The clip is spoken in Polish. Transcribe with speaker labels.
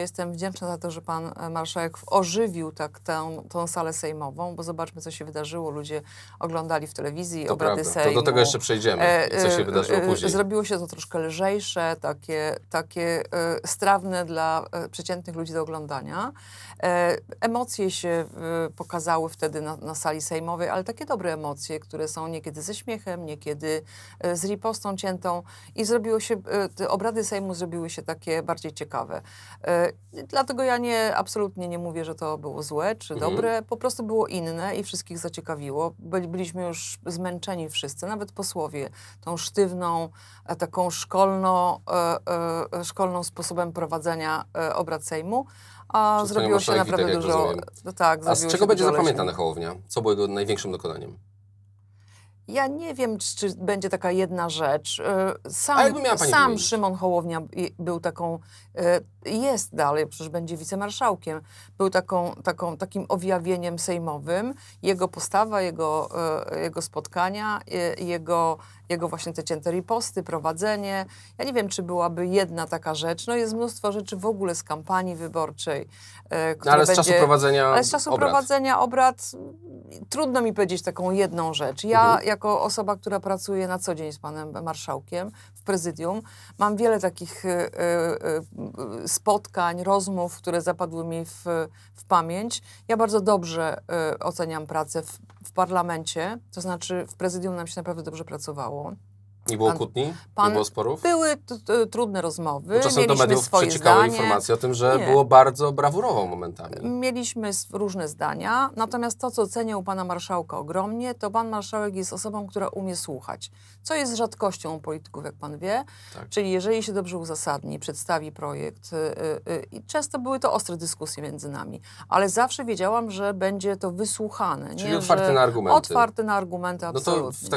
Speaker 1: Jestem wdzięczna za to, że pan e, marszałek ożywił tak tę, tą salę sejmową, bo zobaczmy, co się wydarzyło. Ludzie oglądali w telewizji
Speaker 2: To
Speaker 1: obrady
Speaker 2: prawda. To
Speaker 1: Sejmu.
Speaker 2: do tego jeszcze przejdziemy,
Speaker 1: E,
Speaker 2: co się
Speaker 1: e,
Speaker 2: wydarzyło później.
Speaker 1: Zrobiło się to troszkę lżejsze, takie, takie strawne dla przeciętnych ludzi do oglądania. Emocje się pokazały wtedy na, na sali sejmowej, ale takie dobre emocje, które są niekiedy ze śmiechem, niekiedy z ripostą ciętą i zrobiło się, te obrady Sejmu zrobiły się takie bardziej ciekawe. E, Dlatego ja nie, absolutnie nie mówię, że to było złe czy
Speaker 2: Mhm.
Speaker 1: dobre, po prostu było inne i wszystkich zaciekawiło. Byli, byliśmy już zmęczeni wszyscy, nawet posłowie, tą sztywną, e, taką szkolną, e, e, szkolną sposobem prowadzenia e, obrad Sejmu, a zrobiło się
Speaker 2: marszałek
Speaker 1: naprawdę
Speaker 2: Witek,
Speaker 1: dużo. No tak,
Speaker 2: A z czego będzie zapamiętana
Speaker 1: lepiej.
Speaker 2: Hołownia? Co było jego największym dokonaniem?
Speaker 1: Ja nie wiem, czy, będzie taka jedna rzecz. E, Sam, sam? Szymon Hołownia był taką, e, jest dalej, przecież będzie wicemarszałkiem, był taką, taką, takim objawieniem sejmowym. Jego postawa, jego, e, jego spotkania, jego, jego właśnie te cięte riposty, prowadzenie. Ja nie wiem, czy byłaby jedna taka rzecz. No jest mnóstwo rzeczy w ogóle z kampanii wyborczej, e,
Speaker 2: No, ale z
Speaker 1: będzie...
Speaker 2: czasu prowadzenia
Speaker 1: Ale z czasu
Speaker 2: obrad.
Speaker 1: prowadzenia obrad trudno mi powiedzieć taką jedną rzecz. Ja,
Speaker 2: Mhm.
Speaker 1: jako osoba, która pracuje na co dzień z panem marszałkiem w prezydium, mam wiele takich e, e, spotkań, rozmów, które zapadły mi w, w pamięć. Ja bardzo dobrze e, oceniam pracę w, w parlamencie, to znaczy w prezydium nam się naprawdę dobrze pracowało.
Speaker 2: Nie było kłótni? Nie było sporów?
Speaker 1: Były t, t, trudne rozmowy,
Speaker 2: Bo czasem do mediów
Speaker 1: swoje
Speaker 2: przeciekały
Speaker 1: zdanie.
Speaker 2: informacje o tym, że
Speaker 1: Nie.
Speaker 2: było bardzo brawurowo momentami.
Speaker 1: Mieliśmy różne zdania, natomiast to, co cenię u pana marszałka ogromnie, to pan marszałek jest osobą, która umie słuchać, co jest rzadkością u polityków, jak pan wie.
Speaker 2: Tak.
Speaker 1: Czyli jeżeli się dobrze uzasadni, przedstawi projekt, y, y, y, i często były to ostre dyskusje między nami, ale zawsze wiedziałam, że będzie to wysłuchane.
Speaker 2: Czyli
Speaker 1: nie,
Speaker 2: otwarty
Speaker 1: że
Speaker 2: na argumenty.
Speaker 1: Otwarty na argumenty,
Speaker 2: No
Speaker 1: absolutnie.
Speaker 2: w